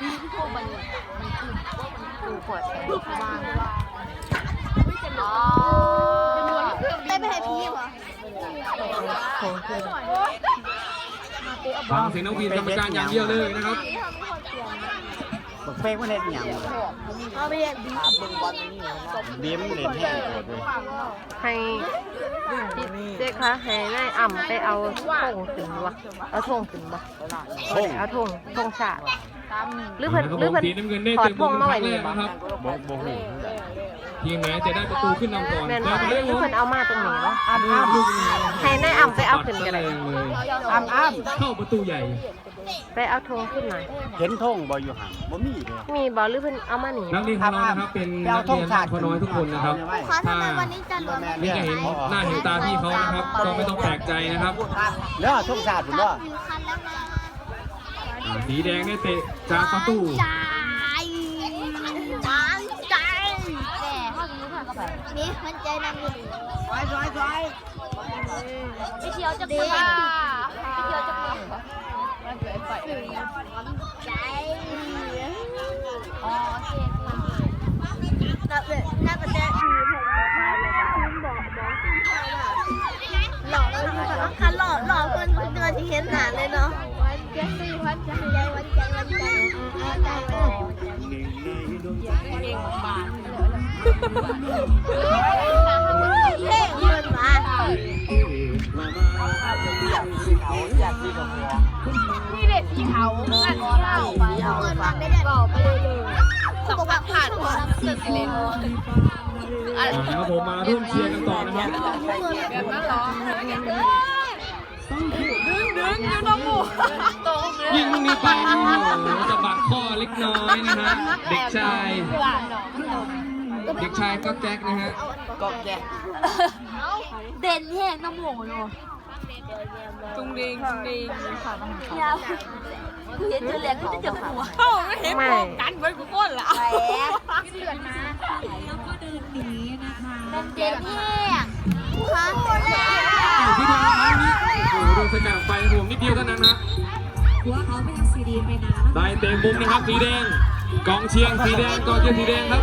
ดูปวดแขนบ้างอ๋อเต้ไปให้พี่เหรอโผล่ขึ้นฟังเสียงนักบินกรรมการอย่างเดียวเลยนะครับบักเฟกมันเล่นหยังเอาไปเรียนบีบีมเล่นแห้งเลยให้เจ๊คะให้นายอ่ำไปเอาธงขึ้นวะเอาธงขึ้นวะเอาธงธงชาติ หรือเพิ่นนะครับหรือผมเพิ่นสีน้ำเงินได้ถอเต็ดมธงมาไว้นี่แรกบ่นะครับบ่บ่ฮู้ทีมไหนจะได้ประตูขึ้นนำก่อนแม่นแต่บ่ไปหได้รือผมเพิ่นเอามาตรงนี้วะดูลูกนี้ให้นายอ่ำไปเอาขึ้นก็ได้ปัดแรงเลยอ้ำอ้ำเข้าประตูใหญ่ไปเอาธงขึ้นหน่อยเห็นธงบ่อยู่ห่างบ่มีเลยมีบ่หรือเพิ่นเอามาหนีนักเรียนของเรานะครับเป็นนักเรียนพอน้อยทุกคนนะครับขอทำไมวันนี้จะรวมนี่ก็เห็นหน้าเห็นตาพี่เขานะครับก็ไม่ต้องแปลกใจนะครับเด้อธงชาติพุ่นเด้อถึงคันแล้วนะ อ่าสีแดงได้เตะจากประตู ใจมันใจแก่นี้ค่ะก็แบบนี่มันใจนั่งอยู่นี่ไปเที่ยวจะเที่ยวไปเที่ยวจะเที่ยวใจอ๋อโอเค นมานี่เด็ดที่เขาอันที่เราไปเงินมาไม่ได้บอกไปเลยสักพักผ่านมาสึกเลยอ่านะครับผมมาร่วมเชียร์กันต่อนะครับแบบนั้นเหรอดึงดึงอยู่น้องหมูตรงยิงลูกนี้ไปโอ้โหจะบาดข้อเล็กน้อยนะฮะเด็กชาย เด็กชายก็แก๊กนะฮะเด่นแห้งน้ำหมูเนาะจุงดิงจุงดิงค่ะยาวเห็นเจอแหลกก็จะหัวเข้าไม่เห็นมองกันไว้กูก้นละแหมเดือนมาเด่นแห้งฮะอยู่ที่ทางเท้านี้โอ้โหโดนสกัดไปห่วงนิดเดียวเท่านั้นนะหัวเขาไม่ยังซีดีไปนานได้เต็มมุมนะครับสีแดงกองเชียร์สีแดงกองเชียร์สีแดงครับ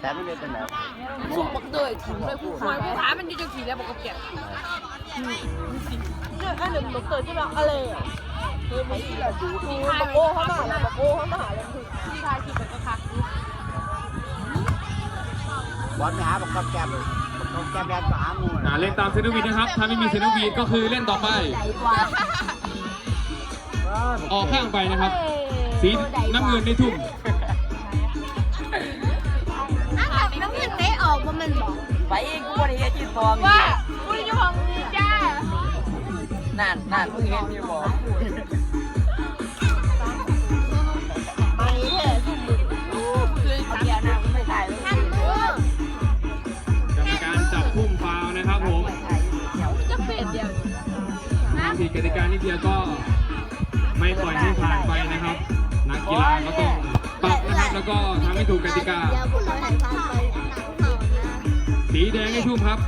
แต่ไม่เป็นแบบสุกบักเตยถึงเลยผู้ขาผู้ขามันจะจะขี่แล้วบอกกับแกเนี่ยอันหนึ่งบักเตยที่แบบอะไรอะเฮ้ยไม่ใช่แบบดูที่ทายโอ้เขามาแล้วบักโอ้เขามาแล้วที่ทายขี่เป็นกระคักบอลไปหาบักกอบแกมบักกอบแกมแดงก็หามูอ่าเล่นตามเซนต์วีนะครับ ถ้าไม่มีเซนต์วีก็คือเล่นต่อไป ออกข้างไปนะครับ สีน้ำเงินในทุ่ม ไปอีกกูบ่ได้เฮ็ดที่ฟองว่าคุณจะของจ้านั่นนั่นมึงเห็นอยู่บ่ไปเถอะทุ่มมือเอาเบียร์น้ำไม่ถ่ายเลยท่านมือกรรมการจับทุ่มฟาวล์นะครับผมจะเป็ดเดียวผิดกติกานิดเดียวก็ไม่ปล่อยให้ผ่านไปนะครับ นักกีฬาก็ต้องปรับนะครับแล้วก็ทำให้ถูกกติกา สีแดงให้ทุ่มครับ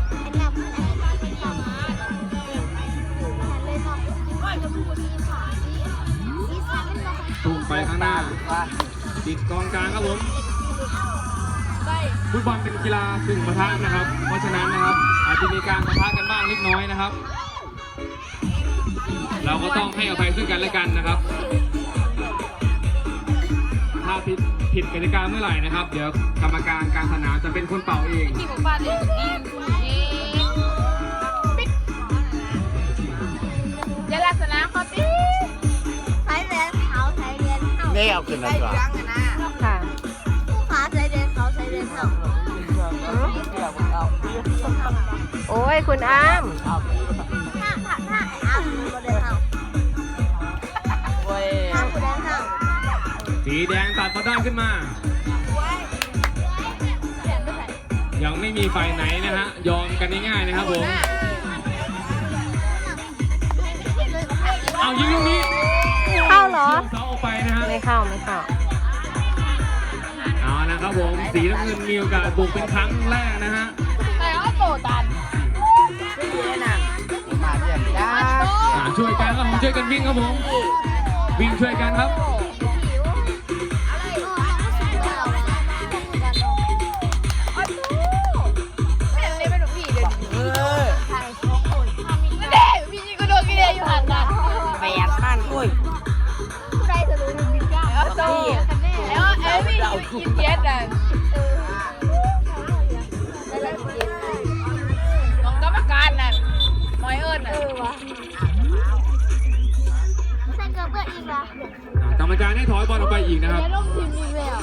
ทุ่มไปข้างหน้า ติดกองกลางครับผมฟุตบอลเป็นกีฬาซึ่งประทะนะครับ เพราะฉะนั้นนะครับ อาจจะมีการประทะกันบ้างเล็กน้อยนะครับ เราก็ต้องให้อภัยซึ่งกันและกันนะครับ ถ้าผิดผิดกติกาเมื่อไหร่นะครับ เดี๋ยวกรรมการกลารสนามจะเป็นคนเป่าเอง ที่ของบ้านเลยดียาลักษณะเขาตีใช้เรนเขาใช้เรียนเขานี่เอาขึ้นแล้วจ้ะค่ะผู้ค้าใช้เรียนเขาใช้เรียนเขาโอ้ยคุณอ้ำถ้าถ้า สีสีแดงตัดมาได้ขึ้นมา ยังไม่มีฝ่ายไหนนะฮะ ยอมกันง่ายๆนะครับผม เอายิงลูกนี้เข้าเหรอ เสาออกไปนะฮะ ไม่เข้าไม่เข้า เอานะครับผม สีน้ำเงินมีโอกาสบุกเป็นครั้งแรกนะฮะมาเรียนจ้าอ่าช่วยกันครับผมช่วยกันวิ่งครับผม วิ่งช่วยกันครับ กินเย็ดอะของกรรมการน่ะหมอยเอิญน่ะใส่เกลือเพื่ออีกเหรออ่ากรรมการให้ถอยบอลออกไปอีกนะครับ แล้วลงทีมอีกแล้ว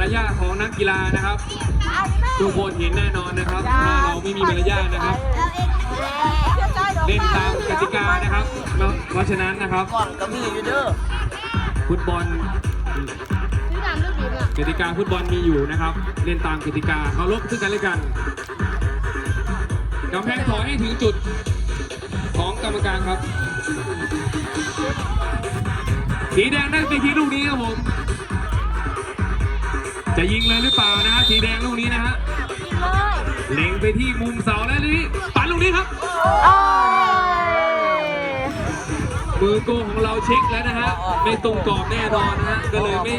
ารยาทของนักกีฬานะครับ ทุกคนเห็นแน่นอนนะครับถ้าเราไม่มีมารยาทนะครับ เล่นตามกติกานะครับ เพราะฉะนั้นนะครับก่อนก็มีอยู่เด้อฟุตบอลกติกาฟุตบอลมีอยู่นะครับ เล่นตามกติกาเคารพซึ่งกันและกันกำแพงถอยให้ถึงจุดของกรรมการครับ สีแดงได้ไปทีลูกนี้ครับผม จะยิงเลยหรือเปล่านะฮะสีแดงลูกนี้นะฮะเล็งไปที่มุมเสาแล้วนี่ปัดลูกนี้ครับโอ้ยมือโกงของเราเช็คแล้วนะฮะไม่ตรงกรอบแน่นอนนะฮะก็เลยไม่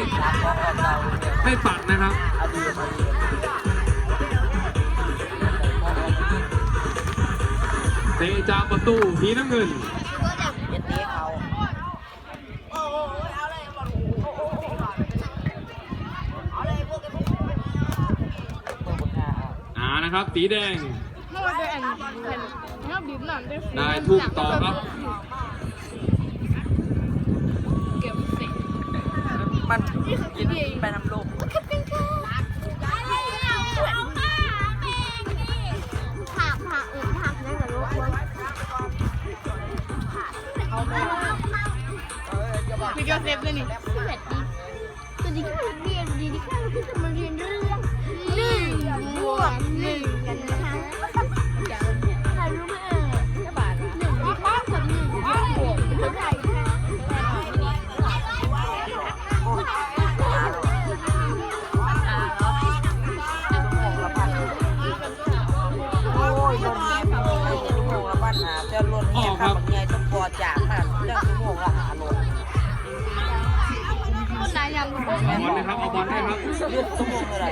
ไม่ปัดนะครับเตะจากประตูสีน้ำเงิน เย็นนี้เขา อ่า นะครับ สีแดงได้ทุ่มต่อครับมันกินไปน้ำลมผักผักอื่นผักนั่นกับลูกบอลมีก็เซฟเลยนี่ เอาบอลนะครับ เอาบอลให้ครับเรื่องชั่วโมงอะไร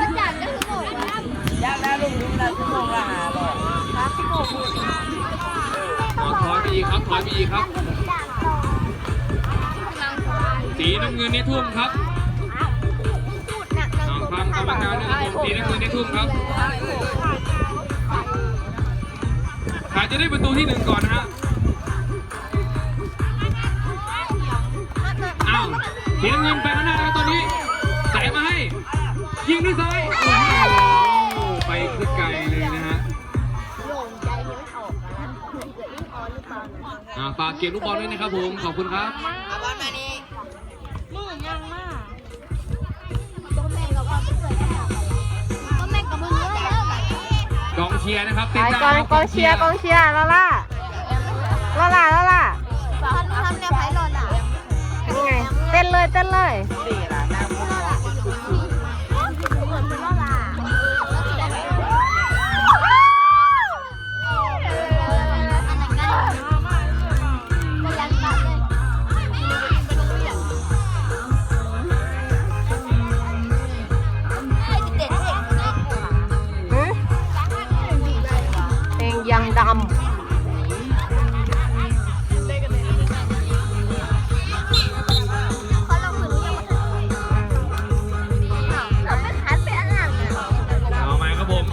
อาจารย์ก็คือบอกว่าอยากได้ลูกนี้นะชั่วโมงละหาบอลดเอาถอยไปอีกครับถอยไปอีกครับ สีน้ำเงินนี่ทุ่มครับหนักหนักเอาฟังกรรมการนะครับผมสีน้ำเงินนี่ทุ่มครับใครจะได้ประตูที่หนึ่งก่อนนะฮะาวสีน้ำเงินไปข้างหน้าแล้วตอนนี้ใส่มาให้ ยิงด้วยซ้ายโอ้โหไปขึ้นไกลเลยนะฮะโล่งใจยังไม่ออกนะเกิดยิ่งอ่อนหรือเปล่าอ่าฝากเก็บลูกบอลด้วยนะครับผมขอบคุณครับเอาบอลมานี่มือยังมากก็แม่กับพ่อก็เกิดก็แม่กับมึงด้วยแล้วแบบกองเชียร์นะครับไปเต้นกองได้กองเชียร์กองเชียร์ลาล่าลาล่าลาล่าทำทำแนวไผ่หล่นอะเป็นไงเต้นเลยเต้นเลย นี่ละ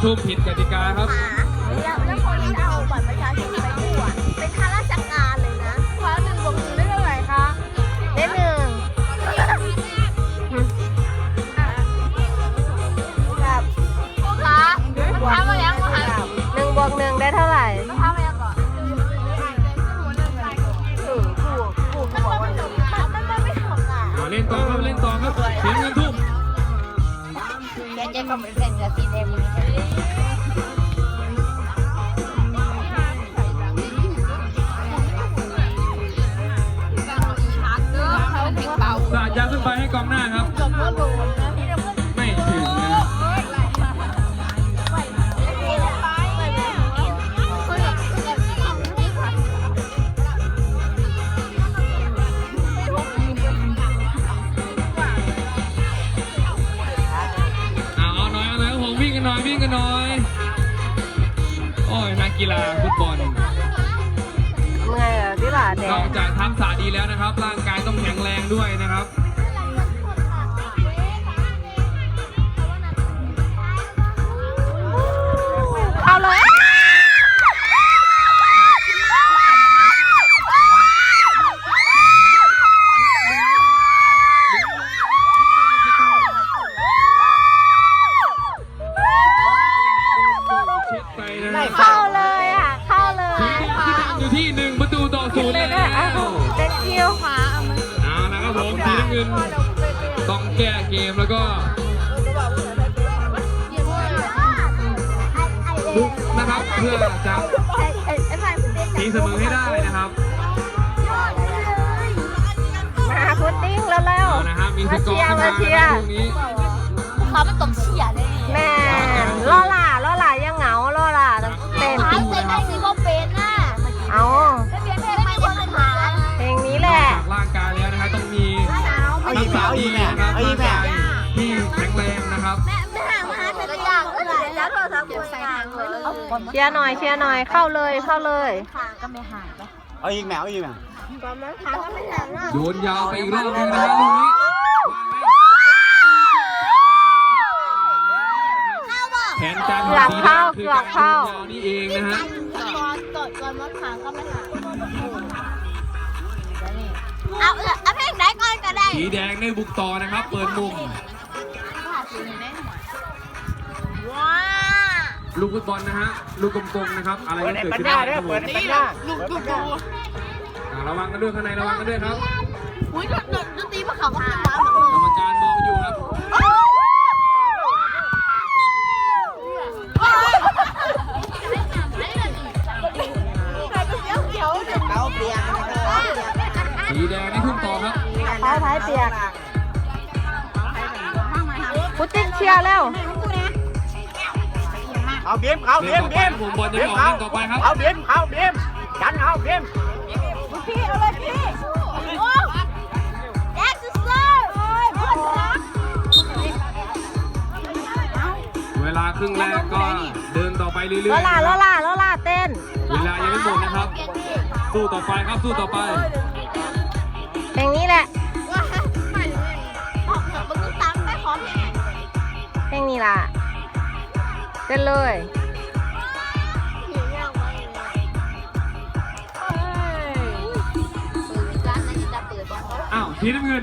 ไหมครับผมทุ่มผิดกติกาครับแล้วแล้วคนที่เอาบัตรประชาชนไปกู้อะเป็นข้าราชการเลยนะคว้าหนึ่งบวกหนึ่งได้เท่าไหร่คะำได้หนึ่งครับคะทำมาแล้วค่ะหนึ่งบวกหนึ่งได้เท่าไหร่ทำมาแล้วก่อนเออถูกถูกมันไม่ถูกมันมันไม่ถูกอะเอาเล่นต่อครับเล่นต่อครับเสียงเงินทุ่ม แกจะก็เป็นเส้นกับ สีแกันหน่อยวิ่งกันหน่อยโอ้ยนักกีฬาฟุตบอลเมื่อยเหรอที่หล่ะแดนองกจากทักษะดีแล้วนะครับ ร่างกายต้องแข็งแรงด้วยนะครับ บุกนะครับเพื่อจะตีเสมอให้ได้นะครับมาพุดดิ้งแล้วเร็วเอานะฮะมีสกอร์ขึ้นมามาเชียร์นะตรงนี้เขาไม่ต้องเชียร์เลยแม่ล่อหล่าล่อหล่ายังเหงาล่อหล่าต้องเต้นหาเซ็นได้สิว่าเป็นน่ะเอาไม่เป็นเพลงไม่เป็นปัญหาเพลงนี้แหละจากร่างกายแล้วนะครับต้องมีเอาทัอีกกแม่ษ ครับแม่ไม่หามาหาแต่อยากเลยแล้วโทรศัพท์คุยกันเลยเชียร์หน่อยเชียร์หน่อยเข้าเลยเข้าเลยเอาอีกแม่เอาอีกแม่ก็มันถามก็ไม่ถามว่าโยนยาวไปอีกรอบหนึงนะฮะลูกนี้แผนการของสีแดงคือการโยนยาวนี่เองนะฮะก่อนก่อนก่อนมันถามก็ไม่ถามเอาเออเอาเพลงไหนก่อนก็ได้สีแดงได้บุกต่อนะครับ เปิดมุม ลูกฟุตบอลนะฮะ ลูกกลมๆนะครับ อะไรก็เกิดขึ้นได้ครับผมนี่นะลูกตุ๊กอ่าระวังกันด้วยข้างในระวังกันด้วยครับอุ้ยดนดนตรีมาเขาก็เป็นร้านเหมือนกรรมการมองอยู่ครับเขาเปลี่ยนสีแดงได้ทุ่มต่อครับเท้าท้ายเปียกพุดดิ้งเชียร์แล้ว เอาเบี้ยมเขาเล่เบี้ยนมต่อไปเบี้ยมผมบอลจะไม่ออกเล่นต่อไปครับเอาเบี้ยมเขาเบี้ยมจันเอาเบี้ยมพี่เอาเลยพี่โอ้แอ็กซ์เซอร์โอ้ยพ่อรักเวลาครึ่งแรกก็เดินต่อไปเรื่อยล่อหล่าๆล่อหล่าล่อหล่าเต้น เวลายังไม่หมดนะครับ สู้ต่อไปครับสู้ต่อไปเพลงนี้แหละว่าไม่เลยอ๋อมันต้องตามไปขอเพลงเพลงนี้ล่ะเต้นเลยหิวยังวะเปิดร้านนั้นจะเปิดบ้างอ้าวสีน้ำเงิน